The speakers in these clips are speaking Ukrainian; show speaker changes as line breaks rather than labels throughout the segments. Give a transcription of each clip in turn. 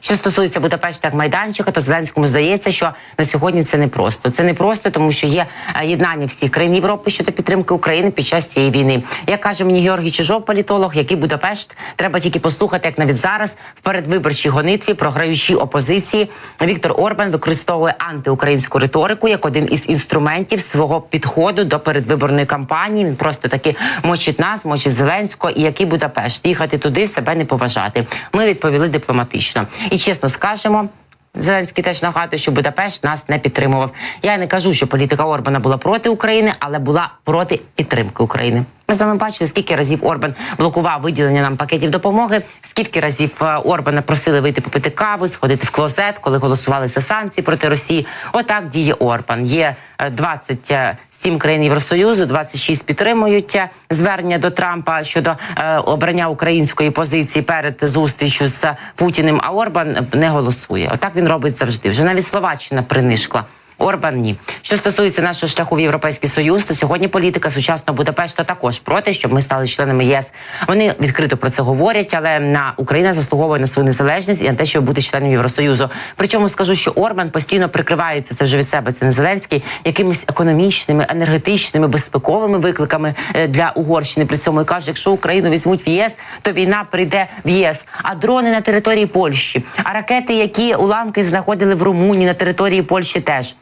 Що стосується Будапешта як майданчика, то Зеленському здається, що на сьогодні це не просто. Це не просто, тому що є е, єднання всіх країн Європи щодо підтримки України під час цієї війни. Як каже мені Георгій Чижов, політолог, який Будапешт, треба тільки послухати, як навіть зараз в передвиборчій гонитві, програючій опозиції, Віктор Орбан використовує антиукраїнську риторику як один із інструментів свого підходу до передвиборної кампанії. Він просто таки мочить нас, мочить Зеленського, і який Будапешт їхати туди, себе не поважати. Ми відповіли дипломатично і чесно скажемо. Зеленський теж нагадує, що Будапешт нас не підтримував. Я не кажу, що політика Орбана була проти України, але була проти підтримки України. Ми з вами бачили, скільки разів Орбан блокував виділення нам пакетів допомоги, скільки разів е, Орбана просили вийти попити кави, сходити в клозет, коли голосували за санкції проти Росії. Отак діє Орбан. Є е, 27 країн Євросоюзу, 26 підтримують е, звернення до Трампа щодо е, обрання української позиції перед зустрічю з Путіним. А Орбан не голосує. Отак він робить завжди. Вже навіть Словаччина принишкла. Орбан ні. Що стосується нашого шляху в Європейський Союз, то сьогодні політика сучасного Будапешта також проти, щоб ми стали членами ЄС. Вони відкрито про це говорять, але на Україна заслуговує на свою незалежність і на те, щоб бути членом Євросоюзу. Причому скажу, що Орбан постійно прикривається це вже від себе. Це не Зеленський якимись економічними, енергетичними, безпековими викликами е, для Угорщини. При цьому і каже, якщо Україну візьмуть в ЄС, то війна прийде в ЄС. А дрони на території Польщі, а ракети, які уламки знаходили в Румунії на території Польщі, теж.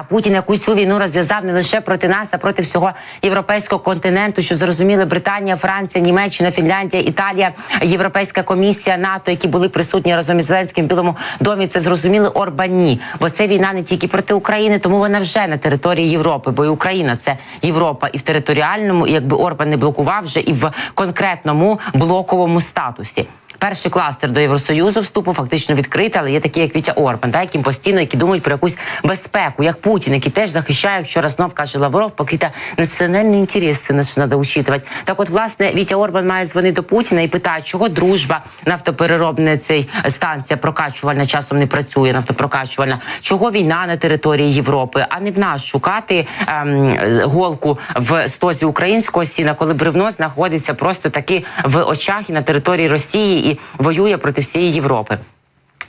А Путін якусь цю війну розв'язав не лише проти нас, а проти всього європейського континенту, що зрозуміли Британія, Франція, Німеччина, Фінляндія, Італія, Європейська комісія НАТО, які були присутні разом із Зеленським в Білому домі. Це зрозуміли Орбані, бо це війна не тільки проти України, тому вона вже на території Європи, бо і Україна це Європа, і в територіальному, і якби Орбан не блокував вже і в конкретному блоковому статусі. Перший кластер до Євросоюзу вступу фактично відкритий, але є такі, як Вітя Орбан, так, яким постійно які думають про якусь безпеку, як Путін, який теж захищає, вчора знов каже Лавров, поки та національні інтереси наші треба учитувати. Так, от власне Вітя Орбан має дзвонити до Путіна і питає, чого дружба нафтопереробна цей станція прокачувальна часом не працює, нафтопрокачувальна, чого війна на території Європи, а не в нас шукати ем, голку в стозі українського сіна, коли бревно знаходиться просто таки в очах і на території Росії воює проти всієї Європи.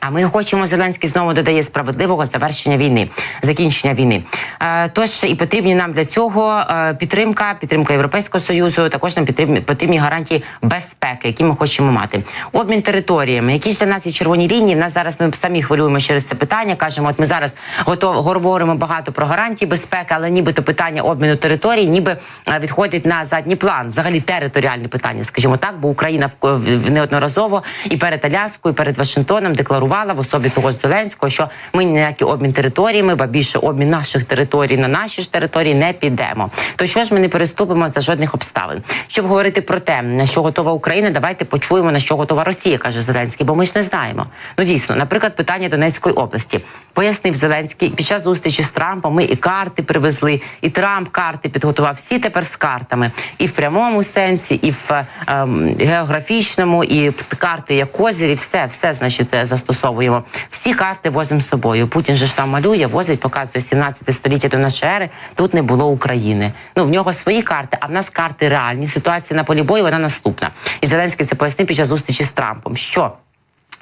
А ми хочемо Зеленський знову додає справедливого завершення війни, закінчення війни. Е, тож і потрібні нам для цього е, підтримка, підтримка Європейського союзу. Також нам потрібні, потрібні гарантії безпеки, які ми хочемо мати. Обмін територіями, які ж для нас є червоні лінії. Нас зараз ми самі хвилюємо через це питання. кажемо, от ми зараз готові говоримо багато про гарантії безпеки, але нібито питання обміну територій, ніби е, відходить на задній план. Взагалі територіальні питання, скажімо так, бо Україна неодноразово і перед Аляскою, і перед Вашингтоном декларувала в особі того ж Зеленського, що ми ніякий обмін територіями, ба більше обмін наших територій на наші ж території не підемо. То що ж ми не переступимо за жодних обставин? Щоб говорити про те, на що готова Україна, давайте почуємо на що готова Росія, каже Зеленський, бо ми ж не знаємо. Ну дійсно, наприклад, питання Донецької області пояснив Зеленський під час зустрічі з Трампом. Ми і карти привезли, і Трамп карти підготував всі тепер з картами, і в прямому сенсі, і в ем, географічному, і карти як козирі, все, все значить застосовуємо. Всі карти возимо з собою. Путін же ж там малює, возить, показує 17 століття до нашої ери. Тут не було України. Ну в нього свої карти, а в нас карти реальні. Ситуація на полі бою вона наступна. І Зеленський це пояснив під час зустрічі з Трампом. Що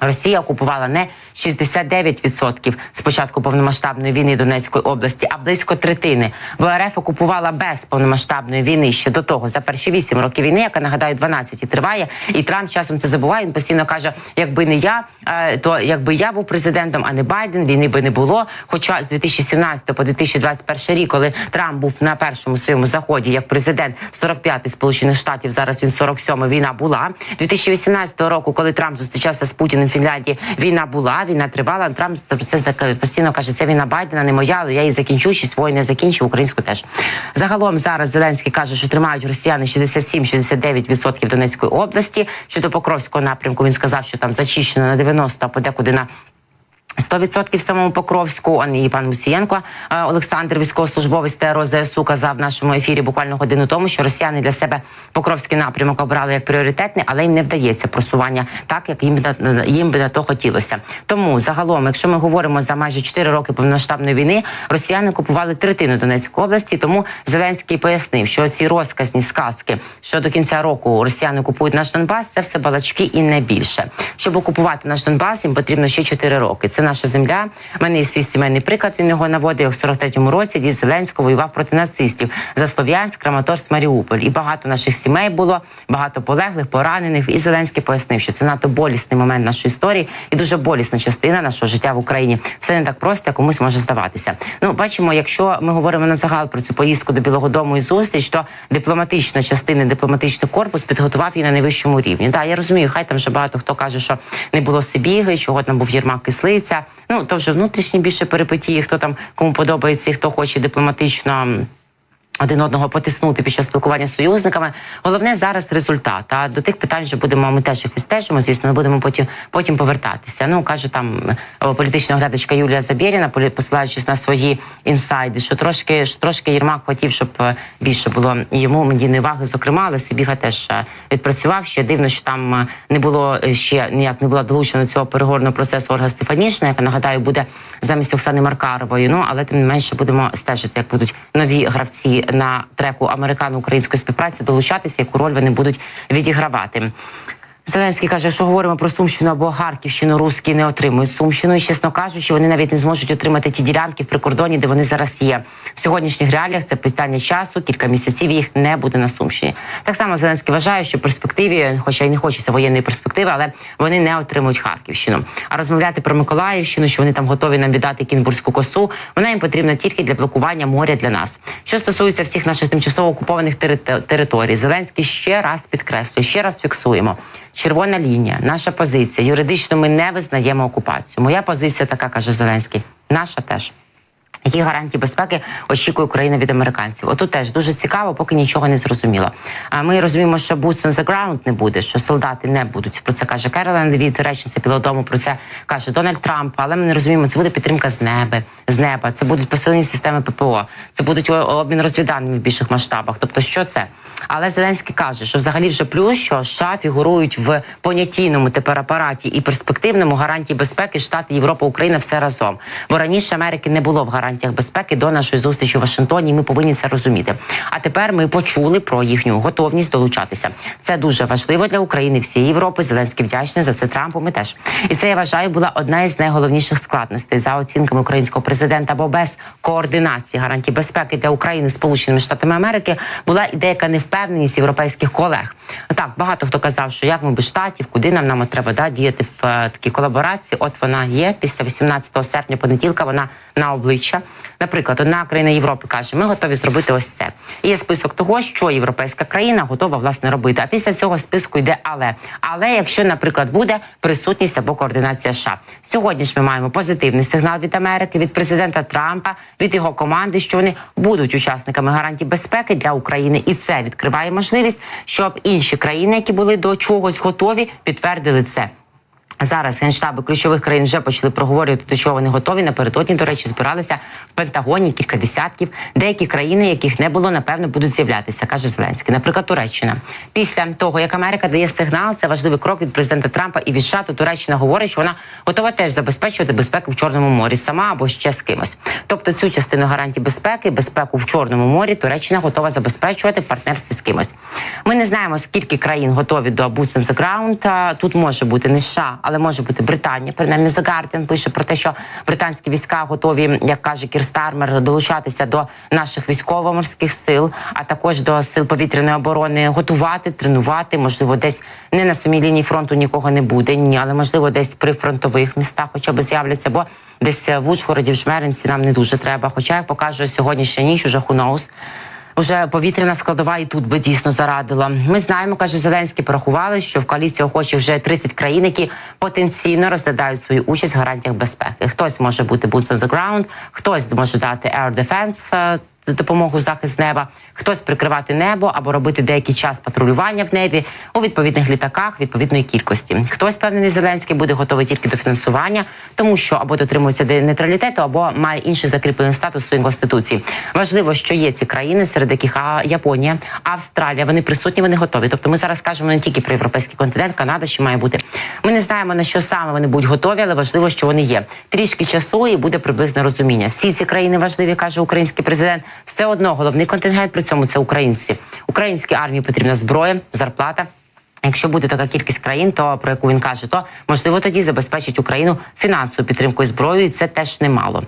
Росія окупувала не 69% з початку повномасштабної війни Донецької області, а близько третини. Бо РФ окупувала без повномасштабної війни ще до того за перші 8 років війни, яка нагадаю 12 і триває. І Трамп часом це забуває. Він постійно каже: якби не я, е, то якби я був президентом, а не Байден, війни би не було. Хоча з 2017 по 2021 рік, коли Трамп був на першому своєму заході як президент 45-й сполучених штатів, зараз він 47 Війна була 2018 року, коли Трамп зустрічався з Путіним Фінляндії. Війна була, війна тривала. Трамп це постійно каже: це війна Байдена, не моя, але я її закінчу. Чи свою не закінчу, українську теж загалом зараз Зеленський каже, що тримають росіяни 67-69% Донецької області. Щодо Покровського напрямку він сказав, що там зачищено на 90, а подекуди на 100% в самому Покровську. Он і пан Мусієнко е, Олександр, військовослужбовець ТРО ЗСУ, казав в нашому ефірі буквально годину тому, що росіяни для себе Покровський напрямок обрали як пріоритетний, але їм не вдається просування так, як їм їм би на то хотілося. Тому загалом, якщо ми говоримо за майже 4 роки повномасштабної війни, росіяни купували третину Донецької області. Тому Зеленський пояснив, що ці розказні сказки, що до кінця року росіяни купують наш Донбас, це все балачки і не більше. Щоб окупувати наш Донбас, їм потрібно ще 4 роки. Це наша земля. У мене є свій сімейний приклад. Він його наводив в 43-му році. Дід Зеленського воював проти нацистів за Слов'янськ, Краматорськ, Маріуполь. І багато наших сімей було, багато полеглих, поранених. І Зеленський пояснив, що це надто болісний момент нашої історії і дуже болісна частина нашого життя в Україні. Все не так просто, як комусь може здаватися. Ну, бачимо, якщо ми говоримо на загал про цю поїздку до Білого Дому і зустріч, то дипломатична частина, дипломатичний корпус підготував її на найвищому рівні. Так, я розумію, хай там вже багато хто каже, що не було Сибіги, чого там був Єрмак Кислиця. Ну то вже внутрішні більше перипетії, хто там кому подобається, хто хоче дипломатично. Один одного потиснути під час спілкування з союзниками. Головне зараз результат. А до тих питань вже будемо. Ми теж їх відстежимо. Звісно, ми будемо потім потім повертатися. Ну каже там е, політична оглядачка Юлія Забєріна, посилаючись на свої інсайди, що трошки що трошки Єрмак хотів, щоб е, більше було йому медійної уваги. Зокрема, але Сибіга теж е, відпрацював. Ще дивно, що там не було ще ніяк не була долучена цього переговорного процесу Ольга Стефанішна, яка нагадаю буде замість Оксани Маркарової. Ну але тим не менше будемо стежити, як будуть нові гравці на треку американо-української співпраці долучатися, яку роль вони будуть відігравати. Зеленський каже, що говоримо про Сумщину або Харківщину, русські не отримують Сумщину. І чесно кажучи, вони навіть не зможуть отримати ті ділянки в прикордоні, де вони зараз є. В сьогоднішніх реаліях це питання часу, кілька місяців їх не буде на Сумщині. Так само Зеленський вважає, що в перспективі, хоча й не хочеться воєнної перспективи, але вони не отримують Харківщину. А розмовляти про Миколаївщину, що вони там готові нам віддати Кінбурзьку косу, вона їм потрібна тільки для блокування моря для нас. Що стосується всіх наших тимчасово окупованих територій, Зеленський ще раз підкреслює, ще раз фіксуємо. Червона лінія, наша позиція. Юридично ми не визнаємо окупацію. Моя позиція така, каже Зеленський. Наша теж. Які гарантії безпеки очікує Україна від американців? Отут теж дуже цікаво, поки нічого не зрозуміло. А ми розуміємо, що boots on the ground не буде, що солдати не будуть. Про це каже Керолен від речниця Білодому. Про це каже Дональд Трамп. Але ми не розуміємо, це буде підтримка з неба, з неба. Це будуть посилені системи ППО. Це будуть обмін розвідданими в більших масштабах. Тобто, що це? Але Зеленський каже, що взагалі вже плюс, що США фігурують в понятійному тепер апараті і перспективному гарантії безпеки Штати, Європа, Україна все разом. Бо раніше Америки не було в гарантіях безпеки до нашої зустрічі в Вашингтоні. Ми повинні це розуміти. А тепер ми почули про їхню готовність долучатися. Це дуже важливо для України, всієї Європи. Зеленський вдячний за це Трампу. Ми теж і це я вважаю була одна із найголовніших складностей за оцінками українського президента. Бо без координації гарантій безпеки для України Сполученими Штатами Америки була і деяка невпевненість європейських колег. Так багато хто казав, що як ми без штатів, куди нам нам треба да, діяти в е, такій колаборації. От вона є після 18 серпня понеділка. Вона на обличчя. Наприклад, одна країна Європи каже, ми готові зробити ось це. І є список того, що європейська країна готова власне робити. А після цього списку йде але. Але якщо, наприклад, буде присутність або координація США. Сьогодні ж ми маємо позитивний сигнал від Америки, від президента Трампа, від його команди, що вони будуть учасниками гарантій безпеки для України, і це відкриває можливість, щоб інші країни, які були до чогось готові, підтвердили це. Зараз генштаби ключових країн вже почали проговорювати, до чого вони готові. Напередодні, до речі, збиралися в Пентагоні кілька десятків. Деякі країни, яких не було, напевно, будуть з'являтися, каже Зеленський. Наприклад, Туреччина. Після того, як Америка дає сигнал, це важливий крок від президента Трампа і від США, Туреччина говорить, що вона готова теж забезпечувати безпеку в Чорному морі сама або ще з кимось. Тобто цю частину гарантій безпеки, безпеку в Чорному морі, Туреччина готова забезпечувати в партнерстві з кимось. Ми не знаємо, скільки країн готові до Boots on the Ground. Тут може бути не США, але може бути Британія. Принаймні The Guardian пише про те, що британські війська готові, як каже Кір Стармер, долучатися до наших військово-морських сил, а також до сил повітряної оборони, готувати, тренувати. Можливо, десь не на самій лінії фронту нікого не буде. Ні, але можливо, десь при фронтових містах, хоча б з'являться, бо десь в Ужгороді, в Жмеринці нам не дуже треба. Хоча як покаже сьогоднішня ніч, уже knows, Уже повітряна складова і тут би дійсно зарадила. Ми знаємо, каже Зеленський, порахували, що в коаліції охочі вже 30 країн, які потенційно розглядають свою участь в гарантіях безпеки. Хтось може бути boots on the ground, хтось може дати air defense, е, допомогу захист неба. Хтось прикривати небо або робити деякий час патрулювання в небі у відповідних літаках відповідної кількості. Хтось певний Зеленський буде готовий тільки до фінансування, тому що або дотримується нейтралітету, або має інший закріплений статус в своїй конституції. Важливо, що є ці країни, серед яких Японія, Австралія. Вони присутні, вони готові. Тобто, ми зараз кажемо не тільки про європейський континент, Канада ще має бути. Ми не знаємо на що саме вони будуть готові, але важливо, що вони є. Трішки часу і буде приблизне розуміння. Всі ці країни важливі, каже український президент. Все одно головний контингент при цьому це українці. Українській армії потрібна зброя, зарплата. Якщо буде така кількість країн, то про яку він каже, то можливо тоді забезпечить Україну фінансову підтримку зброєю. і Це теж немало.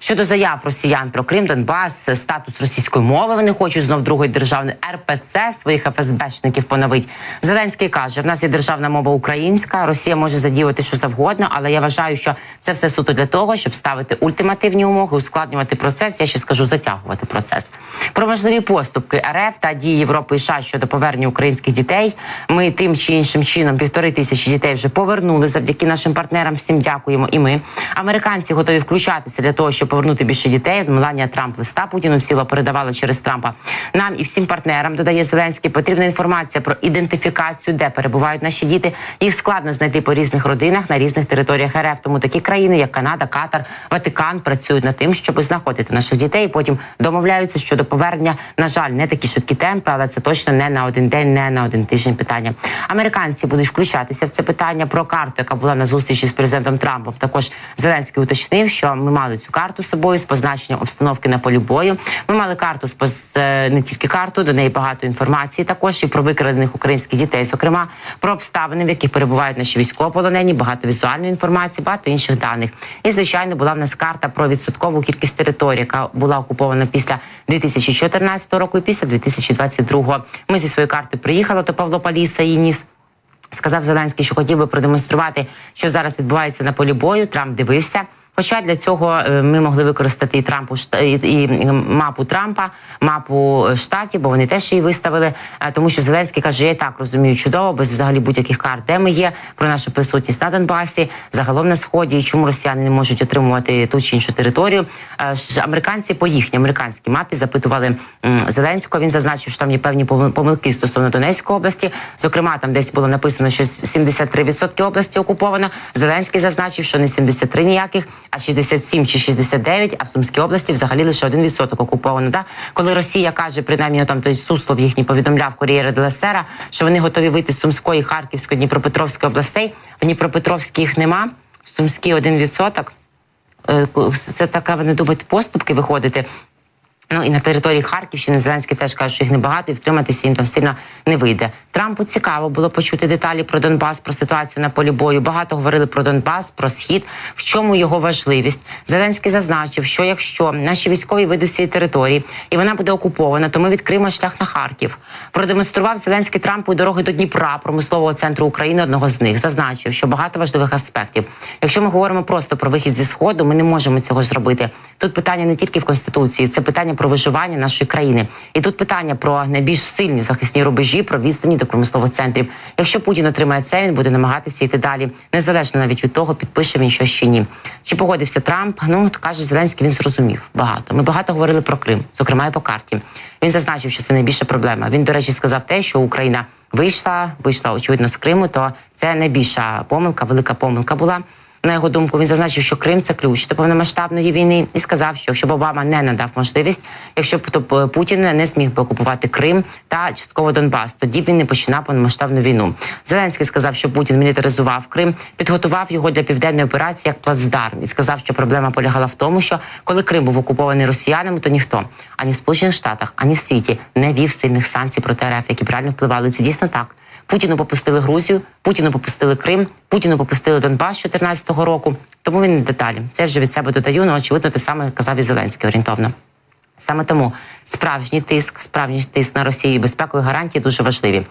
Щодо заяв росіян про Крим, Донбас, статус російської мови, вони хочуть знов другої державної РПЦ своїх ФСБшників поновить. Зеленський каже: в нас є державна мова українська. Росія може задіяти що завгодно, але я вважаю, що це все суто для того, щоб ставити ультимативні умови, ускладнювати процес. Я ще скажу затягувати процес. Про можливі поступки РФ та дії Європи і США щодо повернення українських дітей. Ми тим чи іншим чином півтори тисячі дітей вже повернули завдяки нашим партнерам. Всім дякуємо. І ми американці готові включатися для того, щоб повернути більше дітей. Меланія Трамп листа Путіну сіло передавала через Трампа. Нам і всім партнерам додає Зеленський. Потрібна інформація про ідентифікацію, де перебувають наші діти. Їх складно знайти по різних родинах на різних територіях РФ. Тому такі країни, як Канада, Катар, Ватикан, працюють над тим, щоб знаходити наших дітей. і Потім домовляються щодо повернення. На жаль, не такі швидкі темпи, але це точно не на один день, не на один тиждень. Питання американці будуть включатися в це питання про карту, яка була на зустрічі з президентом Трампом. Також Зеленський уточнив, що ми мали цю карту з собою з позначенням обстановки на полі бою. Ми мали карту з поз- е, не тільки карту, до неї багато інформації. Також і про викрадених українських дітей, зокрема про обставини, в яких перебувають наші військовополонені, багато візуальної інформації, багато інших даних. І звичайно була в нас карта про відсоткову кількість територій, яка була окупована після 2014 року і після 2022. Ми зі своєю картою приїхали до Павло Паліса і ніс. Сказав Зеленський, що хотів би продемонструвати, що зараз відбувається на полі бою. Трамп дивився. Хоча для цього е, ми могли використати і Трампу і, мапу Трампа, мапу е, штатів, бо вони теж її виставили. Е, Тому що Зеленський каже: я так розумію чудово, без взагалі будь-яких карт, де ми є, про нашу присутність на Донбасі, загалом на сході, і чому росіяни не можуть отримувати ту чи іншу територію. Американці по їхній американській мапі запитували Зеленського. Він зазначив, що там є певні помилки стосовно Донецької області. Зокрема, там десь було написано, що 73% області окуповано. Зеленський зазначив, що не 73 ніяких, а 67 чи 69, а в Сумській області взагалі лише 1% окуповано. Да? Коли Росія каже, принаймні там той Суслов їхній повідомляв кур'єри Делесера, що вони готові вийти з Сумської, Харківської, Дніпропетровської областей. В Дніпропетровській їх нема, в Сумській 1%. Е, Це така, вони думають, поступки виходити. Ну і на території Харківщини Зеленський теж каже, що їх небагато і втриматися їм там сильно не вийде. Трампу цікаво було почути деталі про Донбас, про ситуацію на полі бою. Багато говорили про Донбас, про схід. В чому його важливість? Зеленський зазначив, що якщо наші військові вийдуть з цієї території і вона буде окупована, то ми відкриємо шлях на Харків. Продемонстрував Зеленський Трампу і дороги до Дніпра, промислового центру України. Одного з них зазначив, що багато важливих аспектів. Якщо ми говоримо просто про вихід зі сходу, ми не можемо цього зробити. Тут питання не тільки в конституції, це питання про виживання нашої країни. І тут питання про найбільш сильні захисні рубежі, про відстані до промислових центрів. Якщо Путін отримає це, він буде намагатися йти далі, незалежно навіть від того, підпише він щось чи ні. Чи погодився Трамп? Ну каже Зеленський, він зрозумів багато. Ми багато говорили про Крим, зокрема і по карті. Він зазначив, що це найбільша проблема. Він, до речі, сказав те, що Україна вийшла, вийшла очевидно з Криму. То це найбільша помилка, велика помилка була. На його думку, він зазначив, що Крим це ключ до повномасштабної війни, і сказав, що якщо б Обама не надав можливість, якщо б то Путін не зміг би окупувати Крим та частково Донбас, тоді він не починав повномасштабну війну. Зеленський сказав, що Путін мілітаризував Крим, підготував його для південної операції як плацдарм і сказав, що проблема полягала в тому, що коли Крим був окупований росіянами, то ніхто ані в Сполучених Штатах, ані в світі не вів сильних санкцій проти РФ, які б реально впливали. Це дійсно так. Путіну попустили Грузію, Путіну попустили Крим, Путіну попустили Донбас з 2014 року. Тому він не деталі. Це вже від себе додаю, але очевидно, те саме казав і Зеленський орієнтовно. Саме тому справжній тиск, справжній тиск на Росію і безпекові гарантії дуже важливі.